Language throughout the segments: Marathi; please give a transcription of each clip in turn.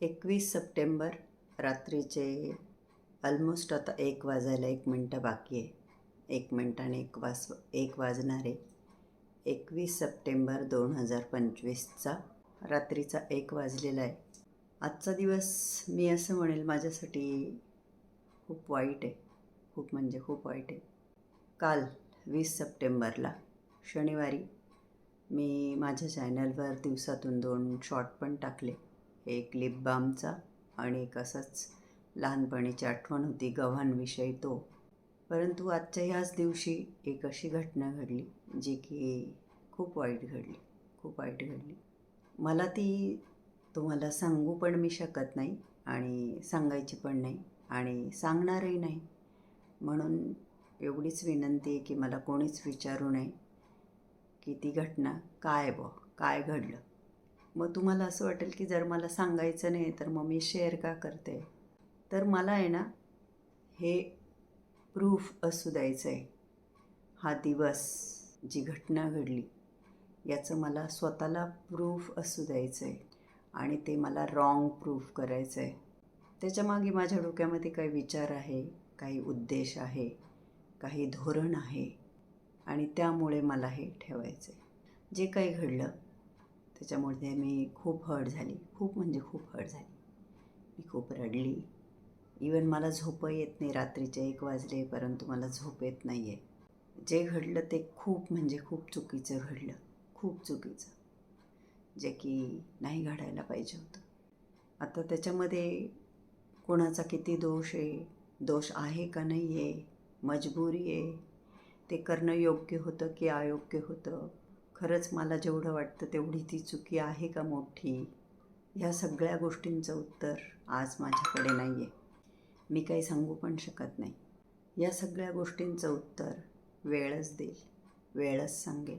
एकवीस सप्टेंबर रात्रीचे ऑलमोस्ट आता एक वाजायला एक मिनटं बाकी आहे. एक मिनटाने एक वाज एक वाजणार आहे. एकवीस सप्टेंबर दोन हजार पंचवीसचा रात्रीचा एक वाजलेला आहे. आजचा दिवस मी असं म्हणेल माझ्यासाठी खूप वाईट आहे. खूप म्हणजे खूप वाईट आहे. काल वीस सप्टेंबरला शनिवारी मी माझ्या चॅनलवर दिवसातून दोन शॉर्ट पण टाकले. एक लिप बामचा आणि एक असंच लहानपणीची आठवण होती गव्हांविषयी तो. परंतु आजच्या ह्याच दिवशी एक अशी घटना घडली जी की खूप वाईट घडली खूप वाईट घडली. मला ती तुम्हाला सांगू पण मी शकत नाही आणि सांगायची पण नाही आणि सांगणारही नाही. म्हणून एवढीच विनंती आहे की मला कोणीच विचारू नये की ती घटना काय ब काय घडलं. मग तुम्हाला असं वाटेल की जर मला सांगायचं नाही तर मग मी शेअर का करते? तर मला आहे ना हे प्रूफ असू द्यायचं आहे हा दिवस जी घटना घडली याचं मला स्वतःला प्रूफ असू द्यायचं आहे आणि ते मला रॉंग प्रूफ करायचं आहे त्याच्यामागे माझ्या डोक्यामध्ये काही विचार आहे काही उद्देश आहे काही धोरण आहे आणि त्यामुळे मला हे ठेवायचं आहे जे काही घडलं त्याच्यामुळे मी खूप हर्ट झाली. खूप म्हणजे खूप हर्ट झाली. मी खूप रडली. इवन मला झोप येत नाही रात्रीचे एक वाजले परंतु मला झोप येत नाही आहे जे घडलं ते खूप म्हणजे खूप चुकीचं घडलं. खूप चुकीचं. जे की नाही घडायला पाहिजे होतं. आता त्याच्यामध्ये कोणाचा किती दोष आहे? दोष आहे का नाही आहे मजबुरी आहे? ते करणं योग्य होतं की अयोग्य होतं? खरंच मला जेवढं वाटतं तेवढी ती चुकी आहे का मोठी? ह्या सगळ्या गोष्टींचं उत्तर आज माझ्याकडे नाही आहे मी काही सांगू पण शकत नाही. या सगळ्या गोष्टींचं उत्तर वेळच देईल वेळच सांगेल.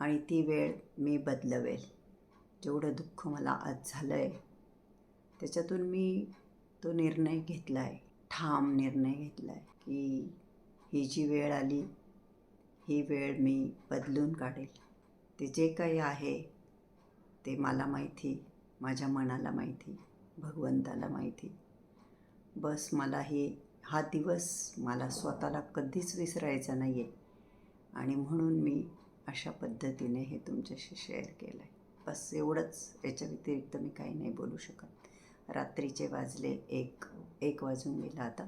आणि ती वेळ मी बदलवेल. जेवढं दुःख मला आज झालं आहे त्याच्यातून मी तो निर्णय घेतला आहे ठाम निर्णय घेतला आहे की ही जी वेळ आली ही वेळ मी बदलून काढेल. ते जे काही आहे ते मला माहिती माझ्या मनाला माहिती भगवंताला माहिती. बस मला ही हा दिवस मला स्वतःला कधीच विसरायचा नाही आहे आणि म्हणून मी अशा पद्धतीने हे तुमच्याशी शेअर केलं आहे बस एवढंच याच्या व्यतिरिक्त मी काही नाही बोलू शकत. रात्रीचे वाजले एक एक वाजून गेला आता.